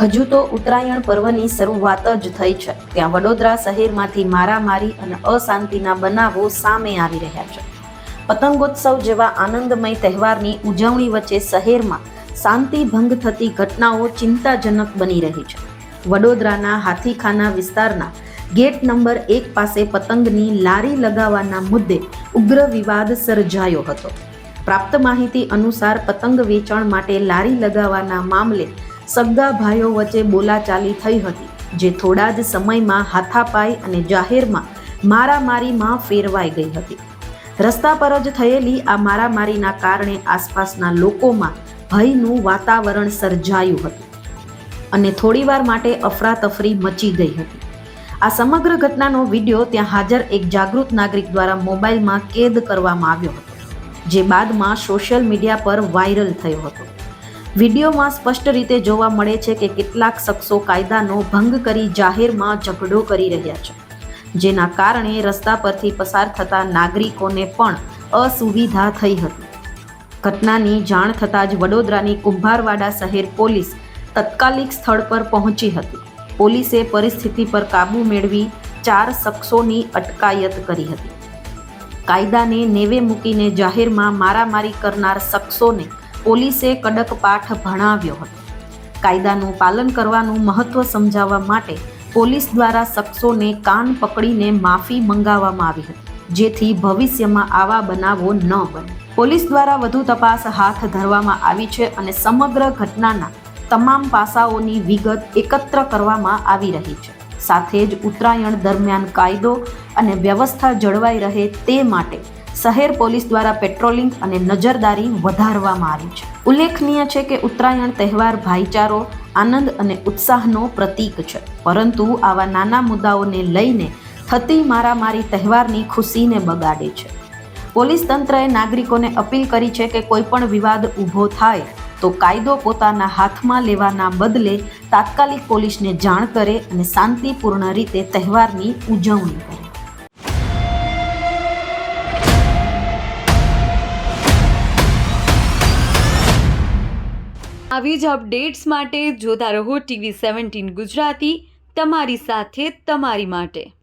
હજુ તો ઉત્તરાયણ પર્વની શરૂઆત જ થઈ છે. ત્યાં વડોદરા શહેરમાંથી મારામારી અને અશાંતિના બનાવો સામે આવી રહ્યા છે. પતંગોત્સવ જેવા આનંદમય તહેવારની ઉજવણી વચ્ચે શહેરમાં શાંતિ ભંગ થતી ઘટનાઓ ચિંતાજનક બની રહી છે. વડોદરાના હાથીખાના વિસ્તારના ગેટ નંબર એક પાસે પતંગની લારી લગાવવાના મુદ્દે ઉગ્ર વિવાદ સર્જાયો હતો. પ્રાપ્ત માહિતી અનુસાર પતંગ વેચાણ માટે લારી લગાવવાના મામલે સગા ભાઈઓ વચ્ચે બોલાચાલી થઈ હતી, જે થોડા જ સમયમાં હાથાપાઈ અને જાહેરમાં મારામારીમાં ફેરવાઈ ગઈ હતી. રસ્તા પર જ થયેલી આ મારામારીના કારણે આસપાસના લોકોમાં ભયનું વાતાવરણ સર્જાયું હતું અને થોડીવાર માટે અફરાતફરી મચી ગઈ હતી. આ સમગ્ર ઘટનાનો વીડિયો ત્યાં હાજર એક જાગૃત નાગરિક દ્વારા મોબાઈલમાં કેદ કરવામાં આવ્યો હતો, જે બાદમાં સોશિયલ મીડિયા પર વાયરલ થયો હતો. વિડીયોમાં સ્પષ્ટ રીતે જોવા મળે છે કે કેટલાક શખ્સો કાયદાનો ભંગ કરી જાહેરમાં ઝઘડો કરી રહ્યા છે. જેના કારણે રસ્તા પરથી પસાર થતા નાગરિકોને પણ અસુવિધા થઈ હતી. ઘટનાની જાણ થતાં જ વડોદરાની કુંભારવાડા શહેર પોલીસ તત્કાલિક સ્થળ પર પહોંચી હતી. પોલીસે પરિસ્થિતિ પર કાબૂ મેળવી ચાર શખ્સોની અટકાયત કરી હતી. કાયદાને નેવે મૂકીને જાહેરમાં મારામારી કરનાર શખ્સોને પોલીસે કડક પાઠ ભણાવ્યો હતો. કાયદાનું પાલન કરવાનું મહત્વ સમજાવવા માટે પોલીસ દ્વારા શખ્સોને કાન પકડીને માફી મંગાવવામાં આવી હતી, જેથી ભવિષ્યમાં આવા બનાવો ન બને. પોલીસ દ્વારા વધુ તપાસ હાથ ધરવામાં આવી છે અને સમગ્ર ઘટનાના તમામ પાસાઓની વિગત એકત્ર કરવામાં આવી રહી છે. સાથે જ ઉત્તરાયણ દરમિયાન કાયદો અને વ્યવસ્થા જળવાઈ રહે તે માટે શહેર પોલીસ દ્વારા પેટ્રોલિંગ અને નજરદારી વધારવામાં આવી છે. ઉલ્લેખનીય છે કે ઉત્તરાયણ તહેવાર ભાઈચારો, આનંદ અને ઉત્સાહનો પ્રતીક છે. પરંતુ આવા નાના મુદ્દાઓને લઈને થતી મારામારી તહેવારની ખુશીને બગાડે છે. પોલીસ તંત્રએ નાગરિકોને અપીલ કરી છે કે કોઈ પણ વિવાદ ઊભો થાય તો કાયદો પોતાના હાથમાં લેવાના બદલે તાત્કાલિક પોલીસને જાણ કરે અને શાંતિપૂર્ણ રીતે તહેવારની ઉજવણી કરે. આવી જ અપડેટ્સ માટે જોતા રહો ટીવી સેવન્ટીન ગુજરાતી તમારી સાથે તમારી માટે.